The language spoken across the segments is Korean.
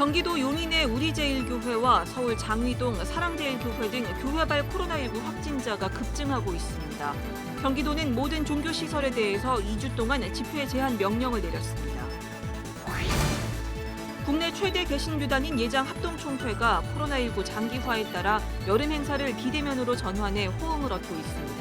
경기도 용인의 우리제일교회와 서울 장위동 사랑제일교회 등 교회발 코로나19 확진자가 급증하고 있습니다. 경기도는 모든 종교시설에 대해서 2주 동안 집회 제한 명령을 내렸습니다. 국내 최대 개신교단인 예장 합동총회가 코로나19 장기화에 따라 여름 행사를 비대면으로 전환해 호응을 얻고 있습니다.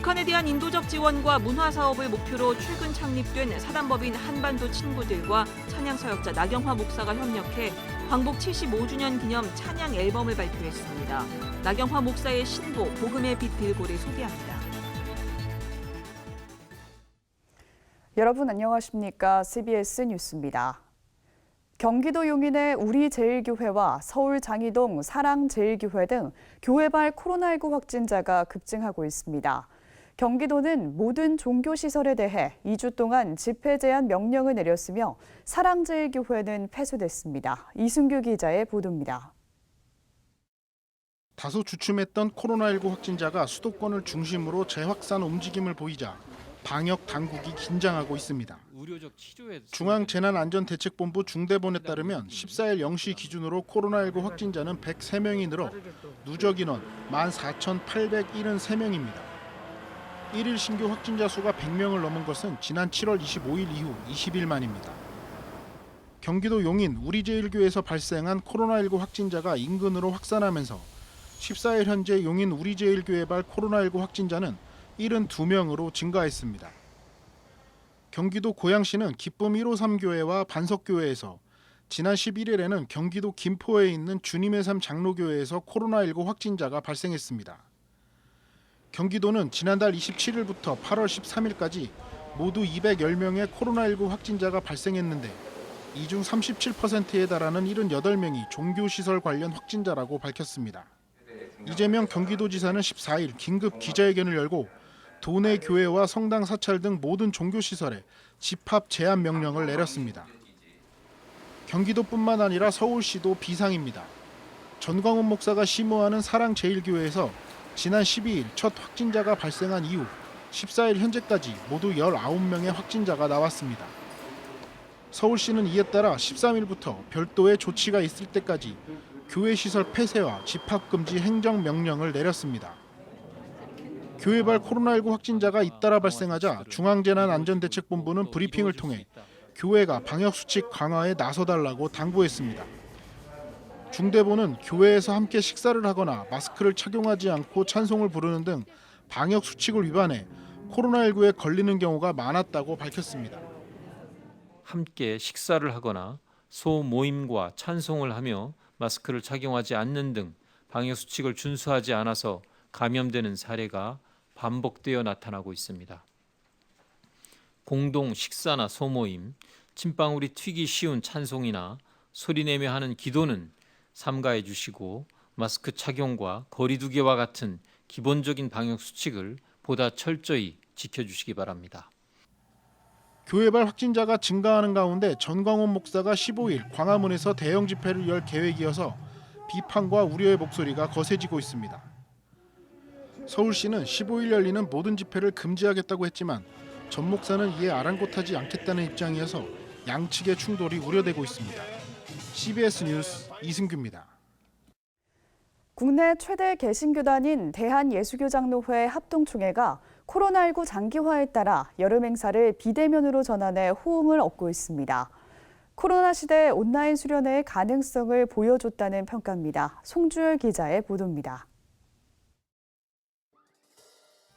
북한에 대한 인도적 지원과 문화 사업을 목표로 최근 창립된 사단법인 한반도 친구들과 찬양 사역자 나경화 목사가 협력해 광복 75주년 기념 찬양 앨범을 발표했습니다. 나경화 목사의 신보 복음의 빛 들고를 소개합니다. 여러분 안녕하십니까? CBS 뉴스입니다. 경기도 용인의 우리제일교회와 서울 장이동 사랑제일교회 등 교회발 코로나19 확진자가 급증하고 있습니다. 경기도는 모든 종교시설에 대해 2주 동안 집회 제한 명령을 내렸으며 사랑제일교회는 폐쇄됐습니다. 이승규 기자의 보도입니다. 다소 주춤했던 코로나19 확진자가 수도권을 중심으로 재확산 움직임을 보이자 방역 당국이 긴장하고 있습니다. 중앙재난안전대책본부 중대본에 따르면 14일 0시 기준으로 코로나19 확진자는 103명이 늘어 누적 인원 14,873명입니다. 1일 신규 확진자 수가 100명을 넘은 것은 지난 7월 25일 이후 20일 만입니다. 경기도 용인 우리제일교에서 발생한 코로나19 확진자가 인근으로 확산하면서 14일 현재 용인 우리제일교회발 코로나19 확진자는 72명으로 증가했습니다. 경기도 고양시는 기쁨 153 교회와 반석교회에서 지난 11일에는 경기도 김포에 있는 주님의 삶 장로교회에서 코로나19 확진자가 발생했습니다. 경기도는 지난달 27일부터 8월 13일까지 모두 210명의 코로나19 확진자가 발생했는데 이 중 37%에 달하는 78명이 종교시설 관련 확진자라고 밝혔습니다. 이재명 경기도지사는 14일 긴급 기자회견을 열고 도내 교회와 성당 사찰 등 모든 종교시설에 집합 제한 명령을 내렸습니다. 경기도뿐만 아니라 서울시도 비상입니다. 전광훈 목사가 심호하는 사랑제일교회에서 지난 12일 첫 확진자가 발생한 이후 14일 현재까지 모두 19명의 확진자가 나왔습니다. 서울시는 이에 따라 13일부터 별도의 조치가 있을 때까지 교회 시설 폐쇄와 집합 금지 행정 명령을 내렸습니다. 교회발 코로나19 확진자가 잇따라 발생하자 중앙재난안전대책본부는 브리핑을 통해 교회가 방역 수칙 강화에 나서달라고 당부했습니다. 중대본은 교회에서 함께 식사를 하거나 마스크를 착용하지 않고 찬송을 부르는 등 방역 수칙을 위반해 코로나19에 걸리는 경우가 많았다고 밝혔습니다. 함께 식사를 하거나 소모임과 찬송을 하며 마스크를 착용하지 않는 등 방역 수칙을 준수하지 않아서 감염되는 사례가 반복되어 나타나고 있습니다. 공동 식사나 소모임, 침방울이 튀기 쉬운 찬송이나 소리내며 하는 기도는 삼가해 주시고 마스크 착용과 거리두기와 같은 기본적인 방역 수칙을 보다 철저히 지켜주시기 바랍니다. 교회발 확진자가 증가하는 가운데 전광훈 목사가 15일 광화문에서 대형 집회를 열 계획이어서 비판과 우려의 목소리가 거세지고 있습니다. 서울시는 15일 열리는 모든 집회를 금지하겠다고 했지만 전 목사는 이에 아랑곳하지 않겠다는 입장이어서 양측의 충돌이 우려되고 있습니다. CBS 뉴스 이승규입니다. 국내 최대 개신교단인 대한예수교장로회 합동총회가 코로나19 장기화에 따라 여름 행사를 비대면으로 전환해 호응을 얻고 있습니다. 코로나 시대 온라인 수련회의 가능성을 보여줬다는 평가입니다. 송주열 기자의 보도입니다.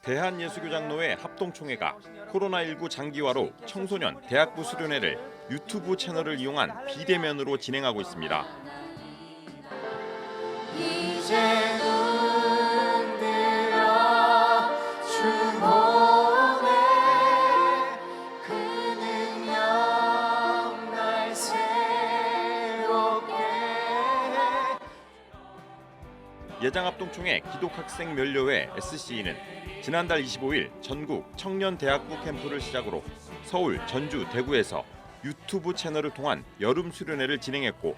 대한예수교장로회 합동총회가 코로나19 장기화로 청소년 대학부 수련회를 유튜브 채널을 이용한 비대면으로 진행하고 있습니다. 예장합동총회 기독학생 면료회 SCE는 지난달 25일 전국 청년대학부 캠프를 시작으로 서울, 전주, 대구에서 유튜브 채널을 통한 여름 수련회를 진행했고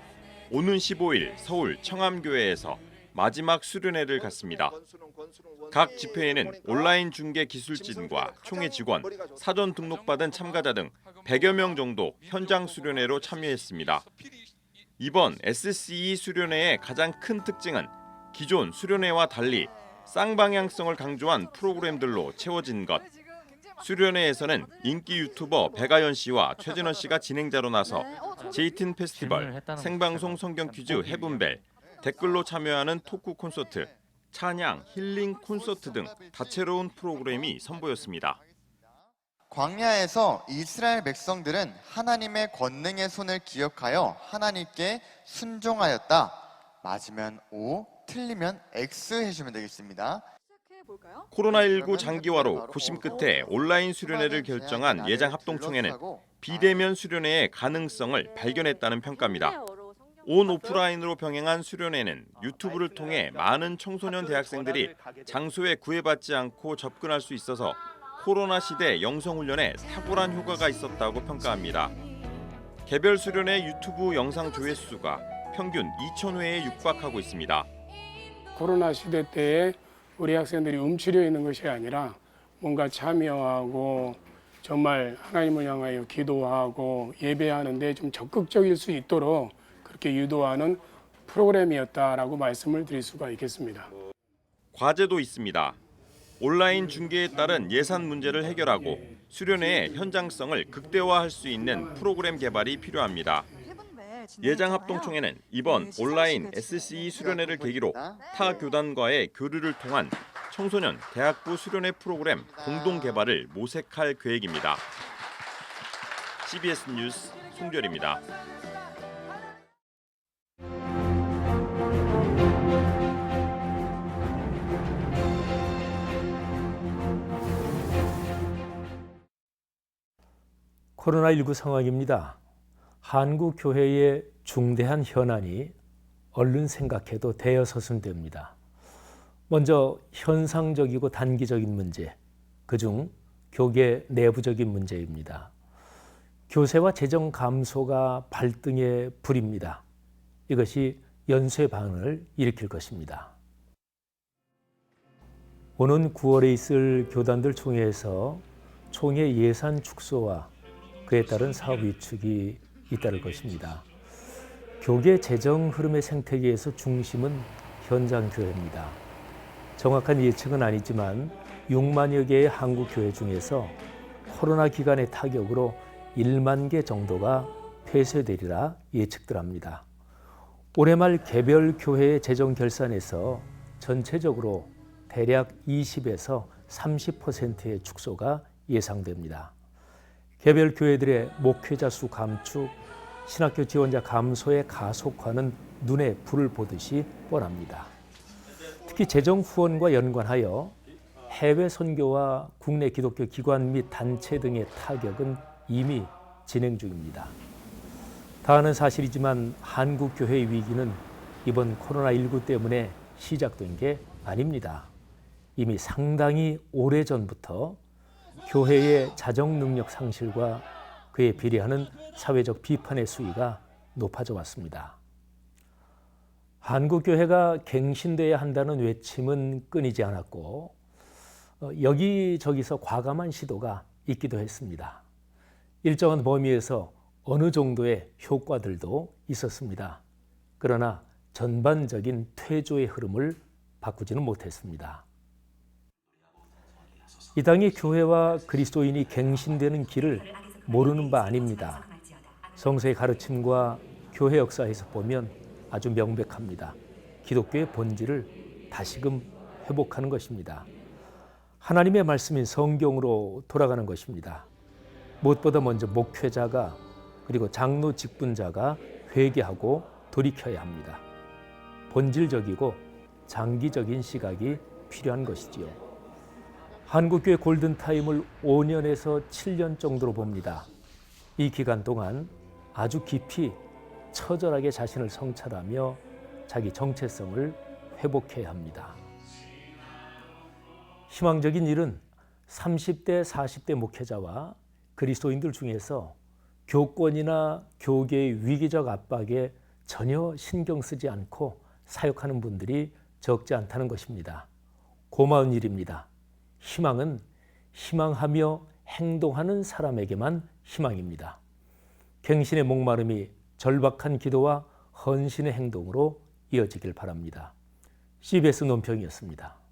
오는 15일 서울 청암교회에서 마지막 수련회를 갖습니다. 각 집회에는 온라인 중계 기술진과 총회 직원, 사전 등록받은 참가자 등 100여 명 정도 현장 수련회로 참여했습니다. 이번 SCE 수련회의 가장 큰 특징은 기존 수련회와 달리 쌍방향성을 강조한 프로그램들로 채워진 것. 수련회에서는 인기 유튜버 백아연 씨와 최진원 씨가 진행자로 나서 제이틴 페스티벌, 생방송 성경 퀴즈 헤븐벨, 댓글로 참여하는 토크 콘서트, 찬양, 힐링 콘서트 등 다채로운 프로그램이 선보였습니다. 광야에서 이스라엘 백성들은 하나님의 권능의 손을 기억하여 하나님께 순종하였다. 맞으면 O, 틀리면 X 해주면 되겠습니다. 코로나19 장기화로 고심 끝에 온라인 수련회를 결정한 예장 합동총회는 비대면 수련회의 가능성을 발견했다는 평가입니다. 온 오프라인으로 병행한 수련회는 유튜브를 통해 많은 청소년 대학생들이 장소에 구애받지 않고 접근할 수 있어서 코로나 시대 영성훈련에 탁월한 효과가 있었다고 평가합니다. 개별 수련회 유튜브 영상 조회수가 평균 2,000회에 육박하고 있습니다. 코로나 시대 때에 우리 학생들이 움츠려 있는 것이 아니라 뭔가 참여하고 정말 하나님을 향하여 기도하고 예배하는데 좀 적극적일 수 있도록 그렇게 유도하는 프로그램이었다라고 말씀을 드릴 수가 있겠습니다. 과제도 있습니다. 온라인 중계에 따른 예산 문제를 해결하고 수련회의 현장성을 극대화할 수 있는 프로그램 개발이 필요합니다. 예장 합동총회는 이번 온라인 SCE 수련회를 계기로 타 교단과의 교류를 통한 청소년 대학부 수련회 프로그램 공동 개발을 모색할 계획입니다. CBS 뉴스 송별입니다. 코로나19 상황입니다. 한국 교회의 중대한 현안이 얼른 생각해도 대여섯은 됩니다. 먼저 현상적이고 단기적인 문제, 그중 교계 내부적인 문제입니다. 교세와 재정 감소가 발등에 불입니다. 이것이 연쇄 반응을 일으킬 것입니다. 오는 9월에 있을 교단들 총회에서 총회 예산 축소와 그에 따른 사업 위축이 잇따를 것입니다. 교계 재정 흐름의 생태계에서 중심은 현장 교회입니다. 정확한 예측은 아니지만 6만여 개의 한국 교회 중에서 코로나 기간의 타격으로 1만 개 정도가 폐쇄되리라 예측들합니다. 올해 말 개별 교회의 재정 결산에서 전체적으로 대략 20에서 30%의 축소가 예상됩니다. 개별 교회들의 목회자 수 감축, 신학교 지원자 감소의 가속화는 눈에 불을 보듯이 뻔합니다. 특히 재정 후원과 연관하여 해외 선교와 국내 기독교 기관 및 단체 등의 타격은 이미 진행 중입니다. 다하는 사실이지만 한국 교회의 위기는 이번 코로나19 때문에 시작된 게 아닙니다. 이미 상당히 오래 전부터 교회의 자정 능력 상실과 그에 비례하는 사회적 비판의 수위가 높아져 왔습니다. 한국 교회가 갱신돼야 한다는 외침은 끊이지 않았고 어, 여기저기서 과감한 시도가 있기도 했습니다. 일정한 범위에서 어느 정도의 효과들도 있었습니다. 그러나 전반적인 퇴조의 흐름을 바꾸지는 못했습니다. 이 땅의 교회와 그리스도인이 갱신되는 길을 모르는 바 아닙니다. 성서의 가르침과 교회 역사에서 보면 아주 명백합니다. 기독교의 본질을 다시금 회복하는 것입니다. 하나님의 말씀인 성경으로 돌아가는 것입니다. 무엇보다 먼저 목회자가 그리고 장로 직분자가 회개하고 돌이켜야 합니다. 본질적이고 장기적인 시각이 필요한 것이지요. 한국교회 골든타임을 5년에서 7년 정도로 봅니다. 이 기간 동안 아주 깊이 처절하게 자신을 성찰하며 자기 정체성을 회복해야 합니다. 희망적인 일은 30대, 40대 목회자와 그리스도인들 중에서 교권이나 교계의 위기적 압박에 전혀 신경 쓰지 않고 사역하는 분들이 적지 않다는 것입니다. 고마운 일입니다. 희망은 희망하며 행동하는 사람에게만 희망입니다. 갱신의 목마름이 절박한 기도와 헌신의 행동으로 이어지길 바랍니다. CBS 논평이었습니다.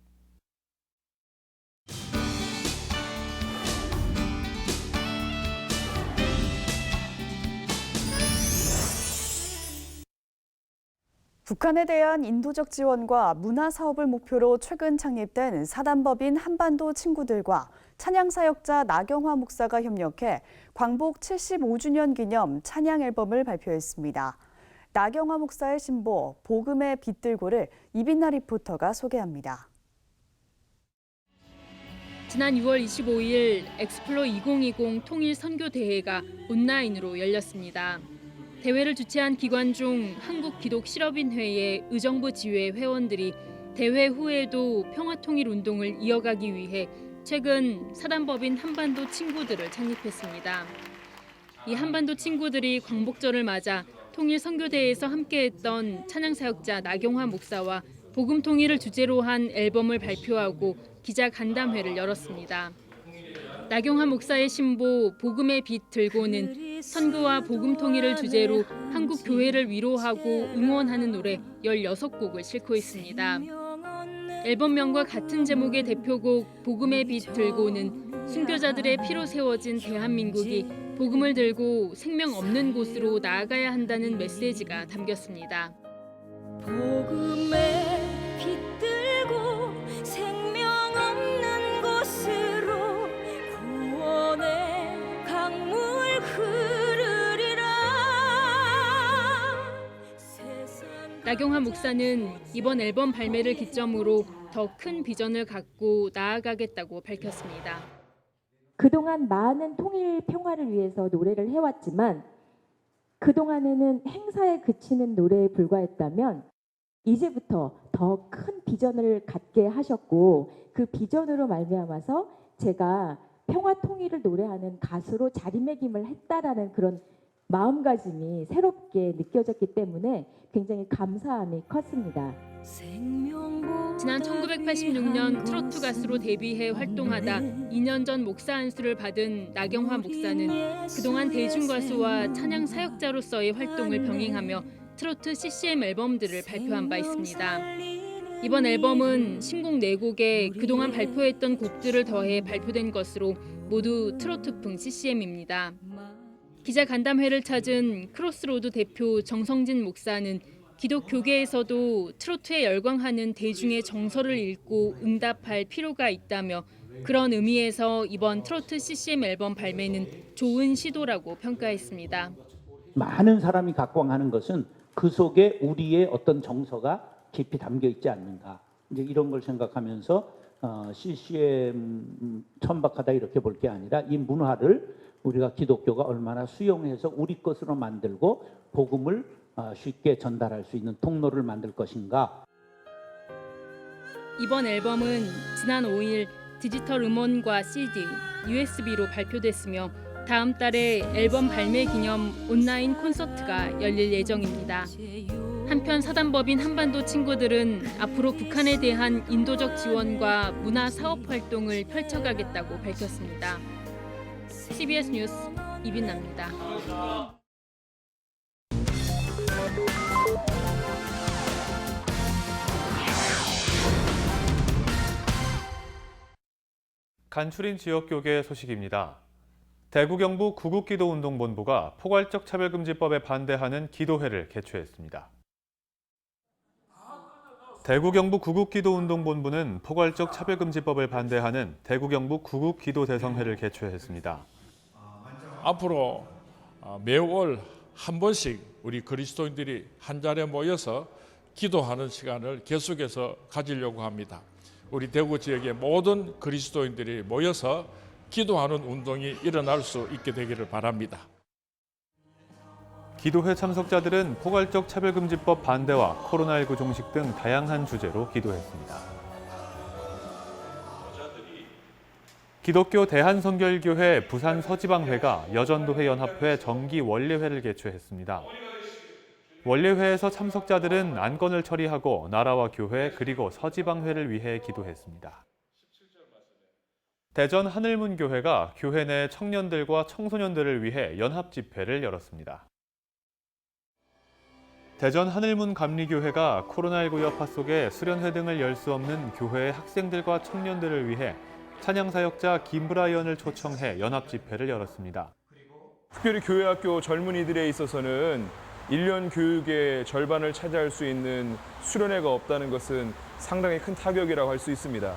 북한에 대한 인도적 지원과 문화 사업을 목표로 최근 창립된 사단법인 한반도 친구들과 찬양 사역자 나경화 목사가 협력해 광복 75주년 기념 찬양 앨범을 발표했습니다. 나경화 목사의 신보 복음의 빛들고를 이빈나 리포터가 소개합니다. 지난 6월 25일 엑스플로 2020 통일 선교 대회가 온라인으로 열렸습니다. 대회를 주최한 기관 중 한국기독실업인회의 의정부 지회 회원들이 대회 후에도 평화통일 운동을 이어가기 위해 최근 사단법인 한반도 친구들을 창립했습니다. 이 한반도 친구들이 광복절을 맞아 통일 선교대회에서 함께했던 찬양사역자 나경화 목사와 복음 통일을 주제로 한 앨범을 발표하고 기자 간담회를 열었습니다. 나경화 목사의 신보 복음의 빛 들고는 선교와 복음 통일을 주제로 한국 교회를 위로하고 응원하는 노래 16곡을 싣고 있습니다. 앨범명과 같은 제목의 대표곡 복음의 빛 들고는 순교자들의 피로 세워진 대한민국이 복음을 들고 생명 없는 곳으로 나아가야 한다는 메시지가 담겼습니다. 나경화 목사는 이번 앨범 발매를 기점으로 더 큰 비전을 갖고 나아가겠다고 밝혔습니다. 그동안 많은 통일 평화를 위해서 노래를 해왔지만 그동안에는 행사에 그치는 노래에 불과했다면 이제부터 더 큰 비전을 갖게 하셨고 그 비전으로 말미암아서 제가 평화 통일을 노래하는 가수로 자리매김을 했다라는 그런 마음가짐이 새롭게 느껴졌기 때문에 굉장히 감사함이 컸습니다. 지난 1986년 트로트 가수로 데뷔해 활동하다 2년 전 목사 안수를 받은 나경화 목사는 그동안 대중 가수와 찬양 사역자로서의 활동을 병행하며 트로트 CCM 앨범들을 발표한 바 있습니다. 이번 앨범은 신곡 4곡에 그동안 발표했던 곡들을 더해 발표된 것으로 모두 트로트풍 CCM입니다. 기자 간담회를 찾은 크로스로드 대표 정성진 목사는 기독교계에서도 트로트에 열광하는 대중의 정서를 읽고 응답할 필요가 있다며 그런 의미에서 이번 트로트 CCM 앨범 발매는 좋은 시도라고 평가했습니다. 많은 사람이 각광하는 것은 그 속에 우리의 어떤 정서가 깊이 담겨 있지 않는가. 이제 이런 걸 생각하면서 어, CCM 천박하다 이렇게 볼 게 아니라 이 문화를 우리가 기독교가 얼마나 수용해서 우리 것으로 만들고 복음을 어, 쉽게 전달할 수 있는 통로를 만들 것인가. 이번 앨범은 지난 5일 디지털 음원과 CD, USB로 발표됐으며 다음 달에 앨범 발매 기념 온라인 콘서트가 열릴 예정입니다. 한편 사단법인 한반도 친구들은 앞으로 북한에 대한 인도적 지원과 문화 사업 활동을 펼쳐가겠다고 밝혔습니다. CBS 뉴스 이빈나입니다. 간추린 지역교계 소식입니다. 대구 경북 구국기도운동본부가 포괄적 차별금지법에 반대하는 기도회를 개최했습니다. 대구 경북 구국기도운동본부는 포괄적 차별금지법을 반대하는 대구 경북 구국기도대성회를 개최했습니다. 앞으로 어, 매월 한 번씩 우리 그리스도인들이 한 자리에 모여서 기도하는 시간을 계속해서 가지려고 합니다. 우리 대구 지역의 모든 그리스도인들이 모여서 기도하는 운동이 일어날 수 있게 되기를 바랍니다. 기도회 참석자들은 포괄적 차별금지법 반대와 코로나19 종식 등 다양한 주제로 기도했습니다. 기독교 대한선결교회 부산 서지방회가 여전도회 연합회 정기 원례회를 개최했습니다. 원례회에서 참석자들은 안건을 처리하고 나라와 교회 그리고 서지방회를 위해 기도했습니다. 대전 하늘문교회가 교회 내 청년들과 청소년들을 위해 연합 집회를 열었습니다. 대전 하늘문 감리교회가 코로나19 여파 속에 수련회 등을 열 수 없는 교회의 학생들과 청년들을 위해 찬양사역자 김브라이언을 초청해 연합 집회를 열었습니다. 특별히 교회학교 젊은이들에 있어서는 1년 교육의 절반을 차지할 수 있는 수련회가 없다는 것은 상당히 큰 타격이라고 할 수 있습니다.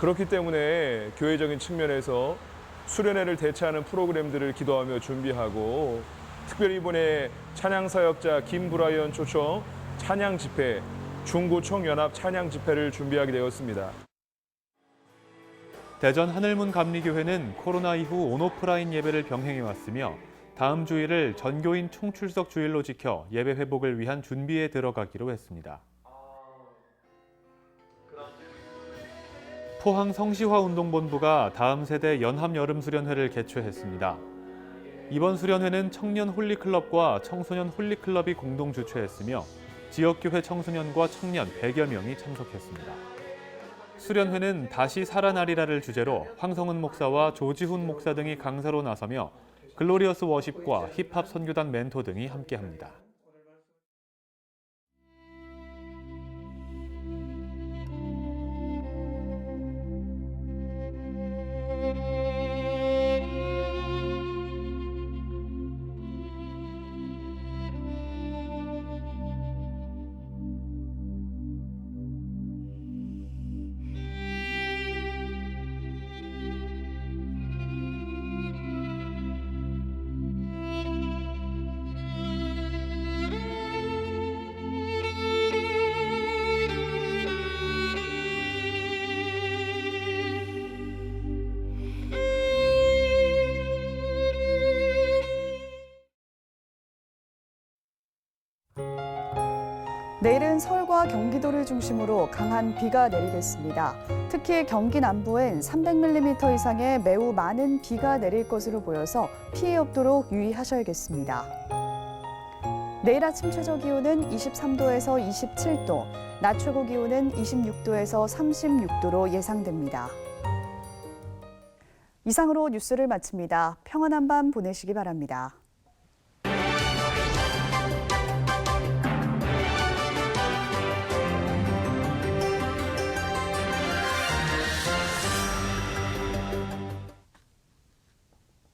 그렇기 때문에 교회적인 측면에서 수련회를 대체하는 프로그램들을 기도하며 준비하고 특별히 이번에 찬양사역자 김브라이언 초청 찬양 집회, 중고총 연합 찬양 집회를 준비하게 되었습니다. 대전 하늘문 감리교회는 코로나 이후 온오프라인 예배를 병행해 왔으며 다음 주일을 전교인 총출석 주일로 지켜 예배 회복을 위한 준비에 들어가기로 했습니다. 포항 성시화 운동본부가 다음 세대 연합 여름 수련회를 개최했습니다. 이번 수련회는 청년 홀리클럽과 청소년 홀리클럽이 공동 주최했으며 지역교회 청소년과 청년 100여 명이 참석했습니다. 수련회는 다시 살아나리라를 주제로 황성은 목사와 조지훈 목사 등이 강사로 나서며 글로리어스 워십과 힙합 선교단 멘토 등이 함께합니다. 내일은 서울과 경기도를 중심으로 강한 비가 내리겠습니다. 특히 경기 남부엔 300mm 이상의 매우 많은 비가 내릴 것으로 보여서 피해 없도록 유의하셔야겠습니다. 내일 아침 최저 기온은 23도에서 27도, 낮 최고 기온은 26도에서 36도로 예상됩니다. 이상으로 뉴스를 마칩니다. 평안한 밤 보내시기 바랍니다.